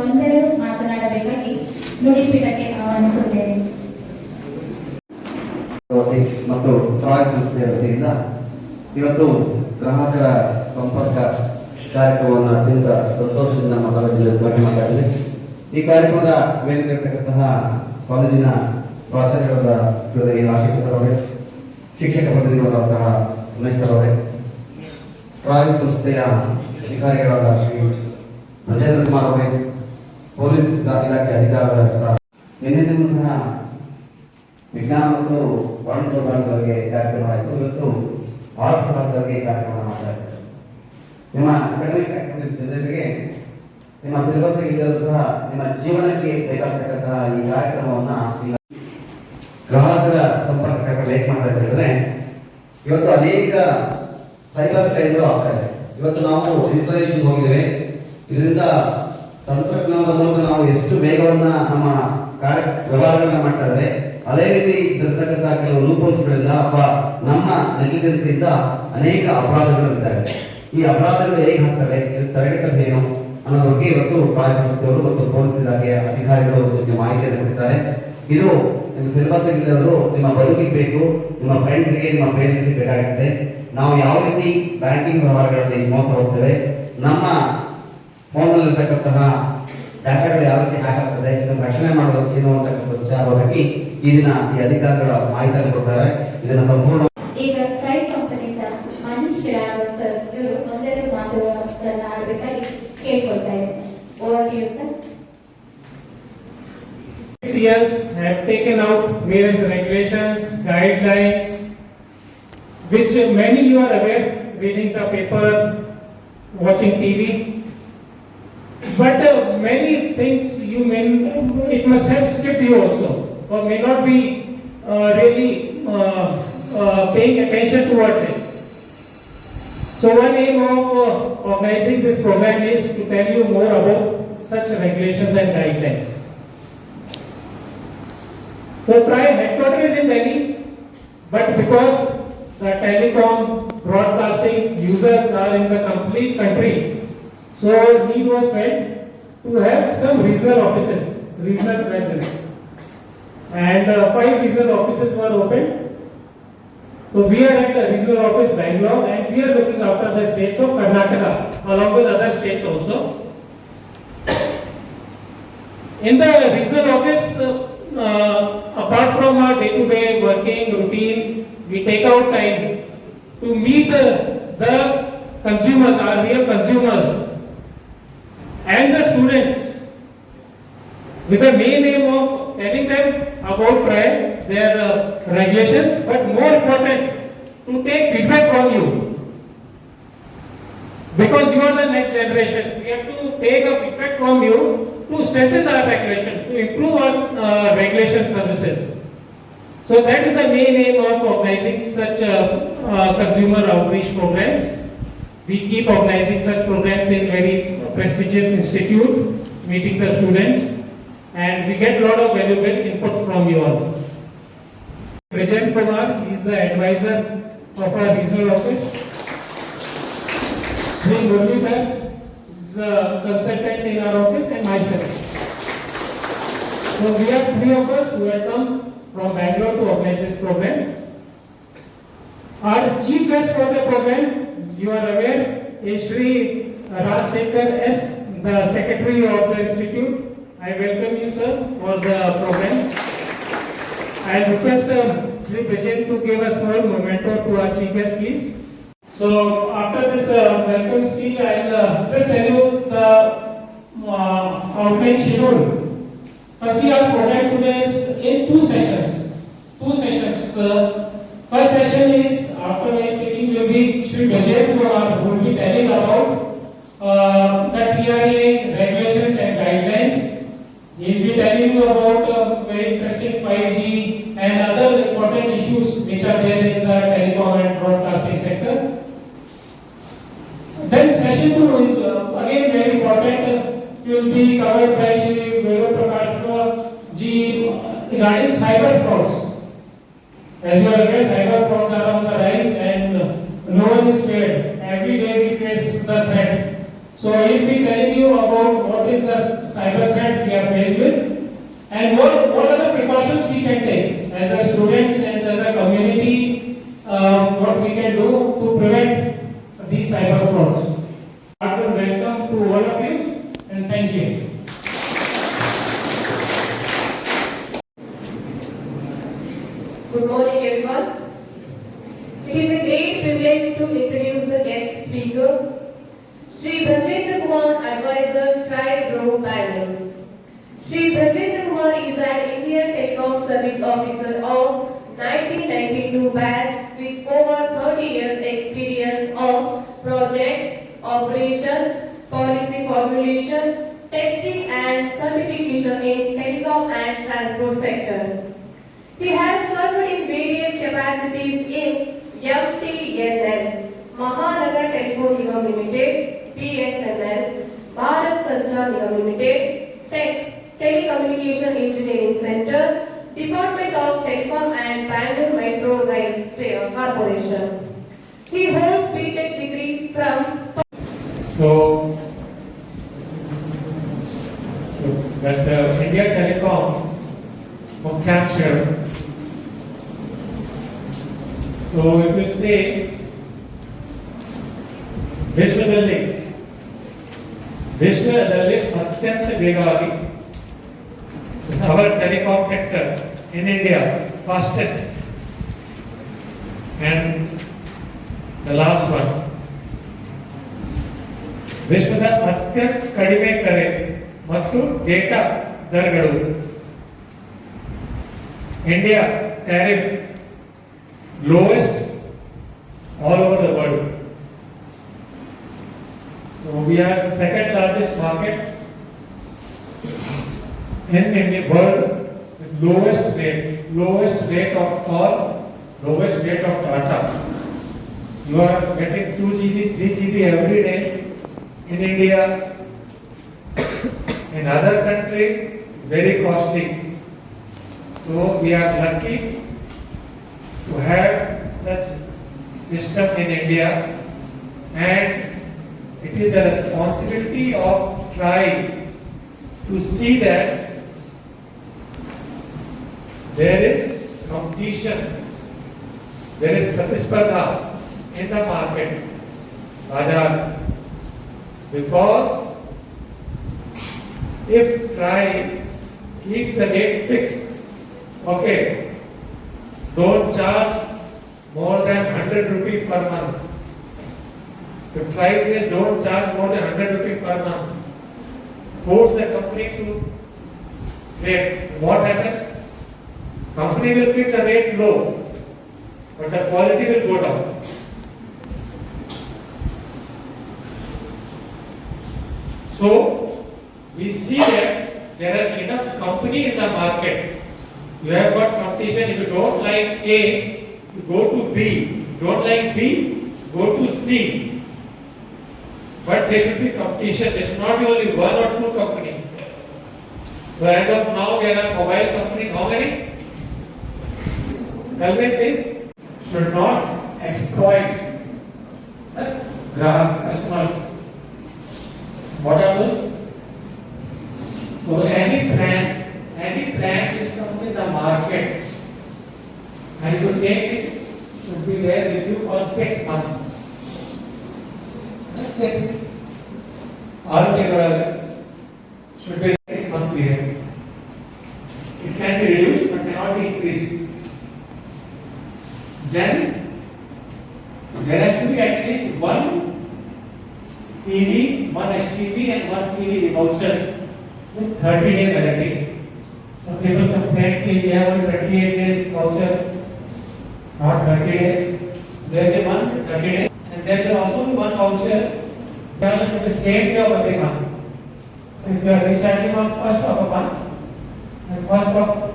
ಒಂದೆರಡು ಮಾತನಾಡಬೇಕಾಗಿ ನುಡಿಪೀಠಕ್ಕೆ ಆಹ್ವಾನಿಸುತ್ತೇನೆ ಮತ್ತು ಸಮಾಜ ಸಂಸ್ಥೆಯ ವತಿಯಿಂದ ಇವತ್ತು ಗ್ರಾಹಕರ ಸಂಪರ್ಕ ಕಾರ್ಯಕ್ರಮವನ್ನು ಅತ್ಯಂತ ಸಂತೋಷದಿಂದ ಕಾಲೇಜಿನ ಉದ್ಘಾಟನೆ ಮಾಡಿದೆ ಈ ಕಾರ್ಯಕ್ರಮದ ವೇದಿಕೆ ಇರತಕ್ಕಂತಹ ಕಾಲೇಜಿನ ಪ್ರಾಚಾರ್ಯರಾದ ಜೊತೆಗೆ. ಶಿಕ್ಷಕರವರೇ ಶಿಕ್ಷಕ ಪ್ರತಿನಿಧಿಗಳಾದಂತಹ ಉಮೇಶ್ ಸರ್ ಅವರೇ ಸಂಸ್ಥೆಯ ಅಧಿಕಾರಿಗಳಾದ ಶ್ರೀ ರಾಜೇಂದ್ರ ಕುಮಾರ್ ಅವರೇ ಪೊಲೀಸ್ ಇಲಾಖೆ ಅಧಿಕಾರಿಗಳಾದ ನಿನ್ನೆ ಸಹ ವಿಜ್ಞಾನ ಮತ್ತು ವಾಣಿಜ್ಯ ಭಾಗದವರಿಗೆ ಕಾರ್ಯಕ್ರಮ ಆಯಿತು. ಇವತ್ತು ಆರ್ಟ್ಸ್ ಭಾಗದವರಿಗೆ ಕಾರ್ಯಕ್ರಮ ಮಾಡ್ತಾ ಇದ್ದಾರೆ. ನಿಮ್ಮ ಅಕಾಡೆಮಿಕ್ ಆಕ್ಟಿವಿಟೀಸ್ ಜೊತೆಗೆ ನಿಮ್ಮ ಸಿಲೆಬಸ್ ಇದ್ದರೂ ಸಹ ನಿಮ್ಮ ಜೀವನಕ್ಕೆ ಬೇಕಾಗ್ತಕ್ಕಂತಹ ಈ ಕಾರ್ಯಕ್ರಮವನ್ನ ಗ್ರಾಹಕರ ಸಂಪರ್ಕ ಕಾರ್ಯಕ್ರಮ ಮಾಡ್ತಾ ಇದ್ದಾರೆ. ಇವತ್ತು ಅನೇಕ ಸೈಬರ್ ಕ್ರೈಮ್ಗಳು ಆಗ್ತಾ ಇದೆ. ಇವತ್ತು ನಾವು ಡಿಜಿಟಲೈಸೇಷನ್ ಹೋಗಿದ್ದೇವೆ. ಇದರಿಂದ ತಂತ್ರಜ್ಞಾನದ ಮೂಲಕ ನಾವು ಎಷ್ಟು ವೇಗವನ್ನ ನಮ್ಮ ಕಾರ್ಯ ವ್ಯವಹಾರಗಳನ್ನ ಮಾಡ್ತಾರೆ ಅದೇ ರೀತಿ ಇರತಕ್ಕಂಥ ಕೆಲವು ಲೂಪೋಲ್ಸ್ಗಳಿಂದ ಅಥವಾ ನಮ್ಮ ನೆಗ್ಲಿಜೆನ್ಸ್ ಇಂದ ಅನೇಕ ಅಪರಾಧಗಳು ಇದೆ ಈ ಅಪರಾಧಗಳು ಹೇಗೆ ಆಗ್ತವೆ? ತಡೆಗಟ್ಟೋದು ಏನು ಅನ್ನೋ ಬಗ್ಗೆ ಇವತ್ತು ಪ್ರಾಯ ಸಂಸ್ಥೆಯವರು ಮತ್ತು ಪೊಲೀಸ್ ಇಲಾಖೆಯ ಅಧಿಕಾರಿಗಳು ನಿಮಗೆ ಮಾಹಿತಿಯನ್ನು ಕೊಡ್ತಾರೆ ಇದು ನಿಮ್ಮ ಸಿಲೆಬಸ್ ಇಲ್ಲದವರು ನಿಮ್ಮ ಬದುಕಿಗೆ ಬೇಕು, ನಿಮ್ಮ ಫ್ರೆಂಡ್ಸ್ಗೆ ನಿಮ್ಮ ಪೇರೆಂಟ್ಸ್ಗೆ ಬೇಕಾಗುತ್ತೆ. ನಾವು ಯಾವ ರೀತಿ ಬ್ಯಾಂಕಿಂಗ್ ವ್ಯವಹಾರಗಳಲ್ಲಿ ಮೋಸ ಹೋಗ್ತೇವೆ, ನಮ್ಮ ಫೋನಲ್ಲಿ ಇರ್ತಕ್ಕಂತಹ ಡಾಟಾಗಳು ಯಾವ ರೀತಿ ಹ್ಯಾಕ್ ಆಗ್ತದೆ ಇದನ್ನು ರಕ್ಷಣೆ ಮಾಡೋದು ಏನು ಅಂತಕ್ಕಂಥ ವಿಚಾರವಾಗಿ ಈ ದಿನ ಈ ಅಧಿಕಾರಿಗಳ ಮಾಹಿತಿಯನ್ನು ಕೊಡ್ತಾರೆ ಇದನ್ನು ಸಂಪೂರ್ಣ ಈಗ ಫ್ರೈ ಕಂಪನಿಯಿಂದ ಮನೀಶ್ ರಾವ್ ಸರ್ ಇವರು ಒಂದೆರಡು ಮಾತುಗಳನ್ನು ಆಡಬೇಕಾಗಿ ಕೇಳ್ಕೊಳ್ತಾ ಇದ್ದಾರೆ over you sir Six years have taken out various regulations, guidelines, which many you are aware, reading the paper, watching TV. But uh, many things you may, it must have skipped you also, or may not be uh, really uh, uh, paying attention towards it. So one aim of uh, organizing this program is to tell you more about such regulations and guidelines. So try headquarters in Delhi, but because the telecom broadcasting users are in the complete country, so need was felt to have some regional offices, regional presence. And uh, five regional offices were opened. So we are at the regional office Bangalore and we are looking after the states of Karnataka along with other states also. In the regional office, uh, uh, apart from our day-to-day working routine, we take out time to meet uh, the consumers, our real consumers, and the students, with the main aim of telling them about prior, their uh, regulations, but more important, to take feedback from you. Because you are the next generation, we have to take a feedback from you to strengthen our regulation, to improve our uh, regulation services. So that is the main aim of organizing such uh, uh, consumer outreach programs. We keep organizing such programs in very prestigious institute, meeting the students, and we get a lot of valuable inputs from you all. Vijay Kumar is the advisor of our regional office. Sri Muralidhar is a consultant in our office and myself. So we are three of us who have come from Bangalore to organize this program. Our chief guest for the program, you are aware, is Sri Rajsekhar S, the secretary of the institute. I welcome you, sir, for the program. I request uh, Sri to give a small memento to our chief guest, please. So after this uh, welcome speech, I'll uh, just tell you the uh, outline schedule. Firstly, our program today is in two sessions. Two sessions. Uh, first session is Shindhu is uh, again very important. It will be covered by Shri Veroprakash ji regarding cyber frauds. As you are aware, cyber frauds are on the rise and no one is spared. Every day we face the threat. So he'll be telling you about what is the cyber threat we are faced with and what, what are the precautions we can take. Sri Brajendra Kumar is an Indian Telecom Service Officer of 1992 batch with over 30 years experience of projects, operations, policy formulation, testing and certification in telecom and transport sector. He has served in various capacities in MTNL, Mahanagar Telephone Limited, Nigam Limited, TEC, Telecommunication Engineering Center, Department of Telecom and Bangalore Metro Rail State Corporation. He holds B.Tech degree from. So, that the India Telecom for capture. So if you say visually ವಿಶ್ವದಲ್ಲಿ ಅತ್ಯಂತ ವೇಗವಾಗಿ our telecom sector in India fastest and the last one ವಿಶ್ವದ ಅತ್ಯಂತ ಕಡಿಮೆ ಕರೆ ಮತ್ತು data ದರಗಳು India tariff lowest all over the world So we are second largest market in the world with lowest rate, lowest rate of call, lowest rate of data. You are getting 2 GB, 3 GB every day in India. In other country, very costly. So we are lucky to have such system in India and it is the responsibility of tribe to see that there is competition, there is pratispadha in the market, Bajar. Because if try keeps the rate fixed, okay, don't charge more than hundred rupee per month. If price says don't charge more than hundred rupees per month, force the company to rate. What happens? Company will keep the rate low, but the quality will go down. So, we see that there are enough company in the market. You have got competition, if you don't like A, you go to B. Don't like B, go to C. But there should be competition, there should not be only one or two company. So as of now, there are mobile companies, how many? Tell me. Should not exploit the grahak customers. What are those? So any plan, any plan which comes in the market and you take it should be there with you for six months. Six. Altogether should be six month period. It can be reduced but cannot be increased. Then there has to be at least one PV, one STV and one CV vouchers with 30 day validity. So people complain that we have only 28 days voucher, not 30 days. There is a one with 30 days and there will also be one voucher done the same day of every month. So if you are restarting on first of a month, and first of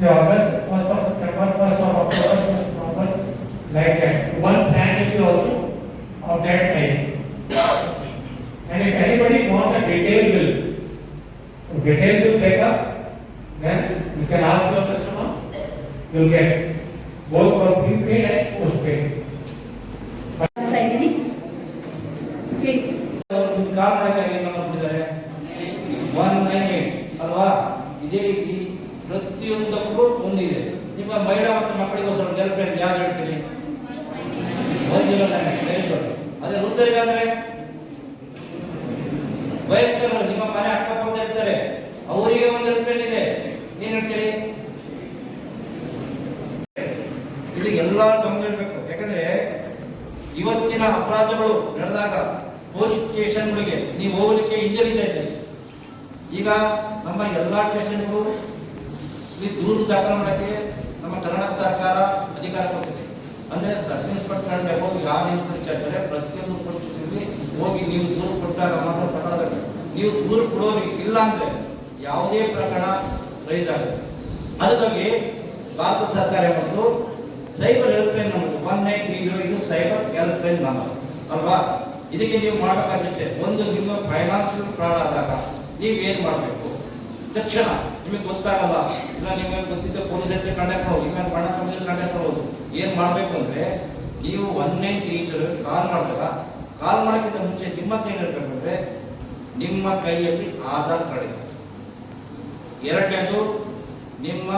say August, first of September, first of October, first of November, like that. One plan will be also of that time. And if anybody wants a detailed bill, so detailed bill backup, then you can ask your customer, you'll get both for prepaid and postpaid. ಅವರಿಗೆ ಒಂದು ರೂಪಾಯಿ ಇದೆ ಏನ್ ಹೇಳ್ತೀರಿ? ಇಲ್ಲಿ ಎಲ್ಲ ಗಮನ ಇರಬೇಕು ಯಾಕಂದ್ರೆ ಇವತ್ತಿನ ಅಪರಾಧಗಳು ನಡೆದಾಗ ಪೊಲೀಸ್ ಸ್ಟೇಷನ್ಗಳಿಗೆ ನೀವು ಹೋಗಲಿಕ್ಕೆ ಹಿಂಜರಿತಾ ಇದ್ದೀರಿ. ಈಗ ನಮ್ಮ ಎಲ್ಲಾ ಸ್ಟೇಷನ್ಗಳು ಈ ದೂರು ದಾಖಲು ಮಾಡಕ್ಕೆ ನಮ್ಮ ಕರ್ನಾಟಕ ಸರ್ಕಾರ ಅಧಿಕಾರ ಕೊಟ್ಟಿದೆ. ಅಂದ್ರೆ ಸಬ್ ಇನ್ಸ್ಪೆಕ್ಟರ್ ಹೋಗಿ ಯಾವ ಇನ್ಸ್ಪೆಕ್ಟರ್ ಇರ್ತಾರೆ, ಪ್ರತಿಯೊಂದು ಪರಿಸ್ಥಿತಿಯಲ್ಲಿ ಹೋಗಿ ನೀವು ದೂರು ಕೊಟ್ಟಾಗ ಮಾತ್ರ ಪ್ರಕರಣ ನೀವು ದೂರು ಕೊಡೋರಿಗೆ ಇಲ್ಲ ಅಂದ್ರೆ ಯಾವುದೇ ಪ್ರಕರಣ ರೈಸ್ ಆಗುತ್ತೆ. ಅದಕ್ಕಾಗಿ ಭಾರತ ಸರ್ಕಾರ ಮತ್ತು cyber helpline number one nine three zero ಇದು ಸೈಬರ್ ಹೆಲ್ಪ್ಲೈನ್ ನಂಬರ್ ಅಲ್ವಾ? ಇದಕ್ಕೆ ನೀವು ಮಾಡಬೇಕಾಗುತ್ತೆ. ಒಂದು ನಿಮ್ಮ ಫೈನಾನ್ಷಿಯಲ್ ಫ್ರಾಡ್ ಆದಾಗ ನೀವು ಏನು ಮಾಡಬೇಕು? ತಕ್ಷಣ ನಿಮಗೆ ಗೊತ್ತಾಗಲ್ಲ. ಇಲ್ಲ, ನಿಮಗೆ ಗೊತ್ತಿದ್ದ ಪೊಲೀಸ್ ಹತ್ರ ಕಾಂಟ್ಯಾಕ್ಟ್ ಮಾಡೋದು ನಿಮ್ಮ ಬಣ್ಣ ಕಂಪನಿ ಕಾಂಟ್ಯಾಕ್ಟ್ ಮಾಡೋದು ಏನು ಮಾಡಬೇಕು ಅಂದರೆ ನೀವು one nine three zero call ಮಾಡಿದಾಗ ಕಾಲ್ ಮಾಡೋಕ್ಕಿಂತ ಮುಂಚೆ ನಿಮ್ಮ ಹತ್ರ ಏನಿರಬೇಕು ನಿಮ್ಮ ಕೈಯಲ್ಲಿ ಆಧಾರ್ ಕಾರ್ಡ್ ಇದೆ. ಎರಡನೇದು ನಿಮ್ಮ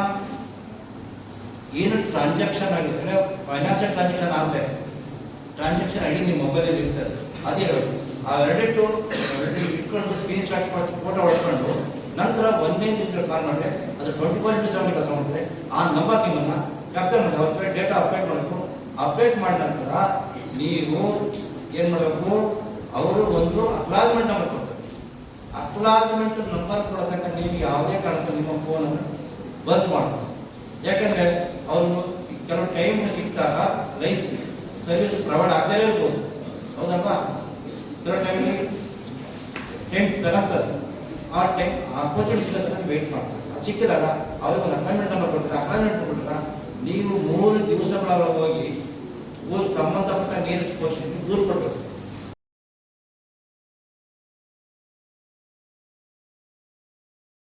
ಏನು ಟ್ರಾನ್ಸಾಕ್ಷನ್ ಆಗಿದೆ? ಅಂದರೆ ಫೈನಾನ್ಷಿಯಲ್ ಟ್ರಾನ್ಸಾಕ್ಷನ್ ಆದರೆ ಟ್ರಾನ್ಸಾಕ್ಷನ್ ಐ ಡಿ ನಿಮ್ಮ ಮೊಬೈಲಲ್ಲಿ ಇರ್ತದೆ. ಅದೇ ಎರಡು. ಆ ಎರಡಿಟ್ಟು ಎರಡು ಇಟ್ಕೊಂಡು ಸ್ಕ್ರೀನ್ ಶಾಟ್ ಮಾಡಿ ಫೋಟೋ ಹೊಡ್ಕೊಂಡು ನಂತರ ಒಂದೇ ದಿವಸ ಕಾಲ್ ಮಾಡಿದ್ರೆ ಅದು ಟ್ವೆಂಟಿ ಫೋರ್ ಇಂಟು ಸೆವೆನ್ ಆ ನಂಬರ್ ನಿಮ್ಮನ್ನು ಕ್ಯಾಪ್ಚರ್ ಮಾಡಿ ಡೇಟಾ ಅಪ್ಡೇಟ್ ಮಾಡಬೇಕು. ಅಪ್ಡೇಟ್ ಮಾಡಿದ ನಂತರ ನೀವು ಏನು ಮಾಡಬೇಕು? ಅವರು ಒಂದು ಅಕ್ಲಾಜ್ಮೆಂಟ್ ನಂಬರ್ ಕೊಡ್ತಾರೆ ಅಕ್ಲಾಜ್ಮೆಂಟ್ ನಂಬರ್ ಕೊಡತಕ್ಕ ನೀವು ಯಾವುದೇ ಕಾರಣಕ್ಕೆ ನಿಮ್ಮ ಫೋನನ್ನು ಬಂದ್ ಮಾಡಬಹುದು ಯಾಕಂದ್ರೆ ಅವರು ಕೆಲವು ಟೈಮ್ ಸಿಕ್ಕಿದಾಗ ಲೈಫ್ ಸರ್ವಿಸ್ ಪ್ರೊವೈಡ್ ಆಗದೇ ಇರ್ಬೋದು. ಹೌದಪ್ಪ ಕೆಲವು ಟೈಮಲ್ಲಿ ಟೈಮ್ ತಗತ್ತದೆ ಆ ಟೈಮ್ ಅಪೋರ್ಚುನಿಟಿ ಸಿಗುತ್ತೆ ವೇಟ್ ಮಾಡ್ತಾರೆ. ಅದು ಸಿಕ್ಕಿದಾಗ ಅವ್ರಿಗೆ ಒಂದು ಅಪಾಯಿಂಟ್ಮೆಂಟ್ ನಂಬರ್ ಕೊಡ್ತಾರೆ ಅಪಾಯಿಂಟ್ಮೆಂಟ್ ಕೊಟ್ಟಿಲ್ಲ ನೀವು ಮೂರು ದಿವಸಗಳ ಹೋಗಿ ಊರು ಸಂಬಂಧಪಟ್ಟ ನೀರು ಕೋರ್ಸಿ ದೂರು ಕೊಡಬೇಕು.